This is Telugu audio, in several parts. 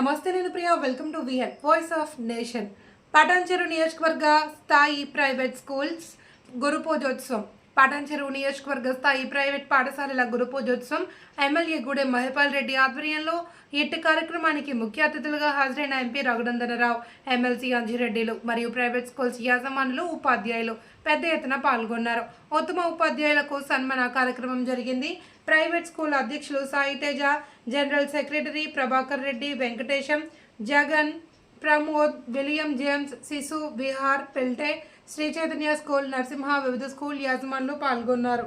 నమస్తే నేను ప్రియా వెల్కమ్ టు విహెడ్ వాయిస్ ఆఫ్ నేషన్ పటాన్చెరు నియోజకవర్గ స్థాయి ప్రైవేట్ స్కూల్స్ గురు పూజోత్సవం. పటాన్చెరు నియోజకవర్గ స్థాయి ప్రైవేట్ పాఠశాలల గురుపూజోత్సవం ఎమ్మెల్యే గూడెం మహిపాల్ రెడ్డి ఆధ్వర్యంలో ఎట్టి కార్యక్రమానికి ముఖ్య అతిథులుగా హాజరైన ఎంపీ రఘునందనరావు ఎమ్మెల్సీ అంజిరెడ్డిలు మరియు ప్రైవేట్ స్కూల్స్ యాజమానులు ఉపాధ్యాయులు పెద్ద ఎత్తున పాల్గొన్నారు. ఉత్తమ ఉపాధ్యాయులకు సన్మాన కార్యక్రమం జరిగింది. ప్రైవేట్ స్కూల్ అధ్యక్షులు Saiteja general secretary Prabhakar Reddy Venkatesham Jagan Pramod William James Shishu Vihar పెల్టే Sri Chaitanya school Narasimha వివిధ స్కూల్ యాజమాన్లు పాల్గొన్నారు.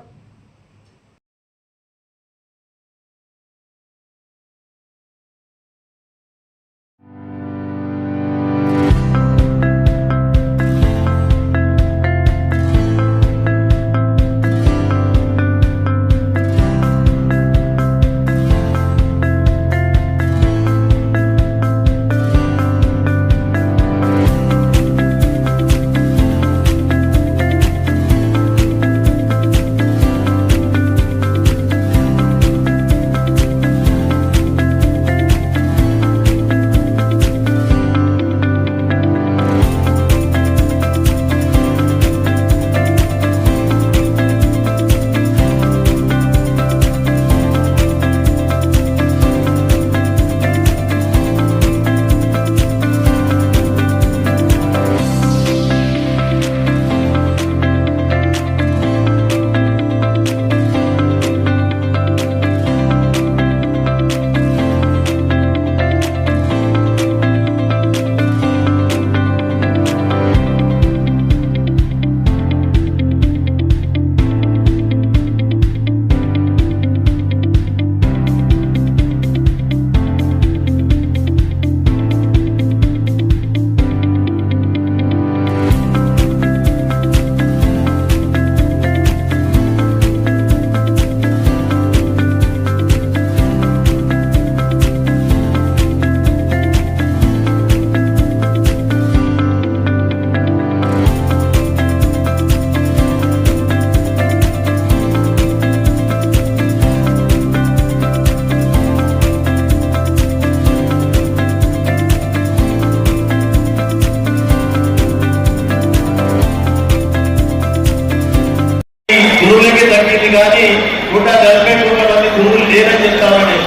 గురువులకి తగ్గింది కానీ నూట నలభై కోట్ల మంది గురువులు లేరని చెప్తామని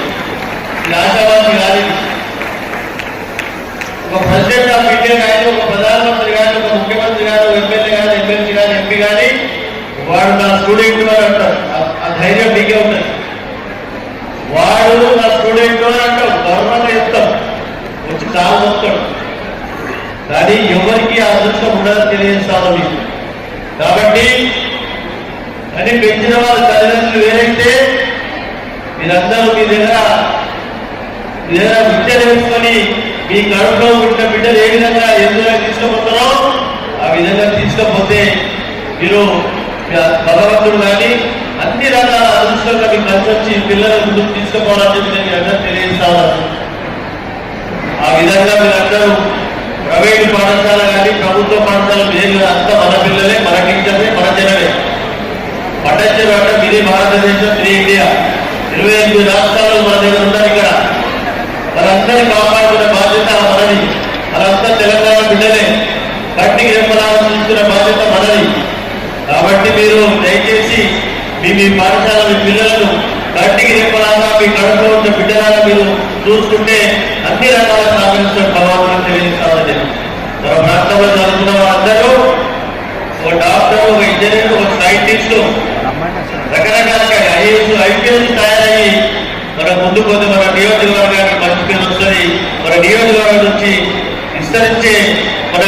ఇది ఆశావాది కాదు ఇది. ఒక ప్రెసిడెంట్ ఆఫ్ ఇండియా కానీ ఒక ప్రధానమంత్రి కానీ ఒక ముఖ్యమంత్రి కానీ ఒక ఎమ్మెల్యే కానీ ఎమ్మెల్సీ కానీ ఎంపీ కానీ వాడు నా స్టూడెంట్ అని అంటారు ఆ- ఆ ధైర్యం మీకే ఉంటుంది వాడు నా స్టూడెంట్ అని అంటాం గర్వంగా చెప్తాం వచ్చి చాలా చెప్తాడు కానీ ఎవరికి ఆ అదృష్టం ఉండదని తెలియజేస్తాను మీకు కాబట్టి అని పెంచిన వాళ్ళ తల్లిదండ్రులు వేరైతే మీరందరూ మీ దగ్గర మీ దగ్గర విద్య నేర్చుకొని మీ కడుపులో పుట్టిన బిడ్డలు ఏ విధంగా ఎందులో తీసుకుపోతారో ఆ విధంగా తీసుకపోతే మీరు భగవంతుడు కానీ అన్ని రకాల అదృష్టంగా మీకు కలిసి పిల్లల ముందుకు తీసుకుపోవాలని చెప్పి నేను అందరూ తెలియజేస్తా ఆ విధంగా మీరందరూ ప్రైవేటు పాఠశాల కానీ ప్రభుత్వ పాఠశాల లేదు అంతా మన పిల్లలే మన టీచర్లే మన జనమే పట్టణ అంటే ఇది భారతదేశం ఇది ఇండియా. ఇరవై ఎనిమిది రాష్ట్రాలు మన దగ్గర ఉన్నారు ఇక్కడ. మనందరినీ కాపాడుకునే బాధ్యత మనది. వాళ్ళంతా తెలంగాణ బిడ్డలే. కంటికి రెప్పలాగా చూసుకునే బాధ్యత మనది. కాబట్టి మీరు దయచేసి మీ మీ పాఠశాల మీ పిల్లలను కంటికి రెప్పలాగా మీ కడుపులో ఉన్న బిడ్డలాగా మీరు చూసుకుంటే అన్ని రకాల సాధించడం భగవంతుని తెలియజేస్తామని మన ప్రాంతంలో చదువుకున్న వాళ్ళందరూ ఒక డాక్టర్ ఒక ఇంజనీర్ ఒక సైంటిస్ట్ ఐపీఎస్ తయారయ్యి మన ముందు పోతే మన నియోజకవర్గానికి మంచి పేరు వస్తుంది మన నియోజకవర్గం నుంచి విస్తరించే మన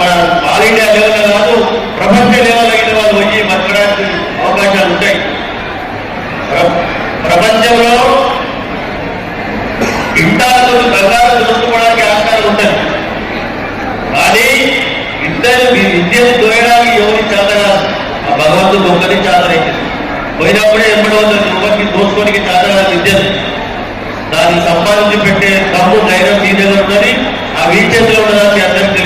మన ఆల్ ఇండియా లెవెల్ కాదు ప్రపంచ లెవెల్ అయిన వాళ్ళు వచ్చి బతకడానికి అవకాశాలు ఉంటాయి. ప్రపంచంలో ఇంటాలతో ప్రజలు చూసుకోవడానికి ఆస్కారం ఉంటుంది కానీ ఇద్దరు మీ విద్యను దోయడానికి ఎవరి చేతగా ఆ భగవంతుడు ఒక్కరి చేతనైంది పోయినప్పుడే ఎప్పటి వద్ద ఒకరికి దోసుకోనికి చేతగా విద్యను దాన్ని సంపాదించి పెట్టే డబ్బు ధైర్యం మీ దగ్గర ఉన్నది ఆ మీ చేతిలో ఉన్నదాన్ని అందరికీ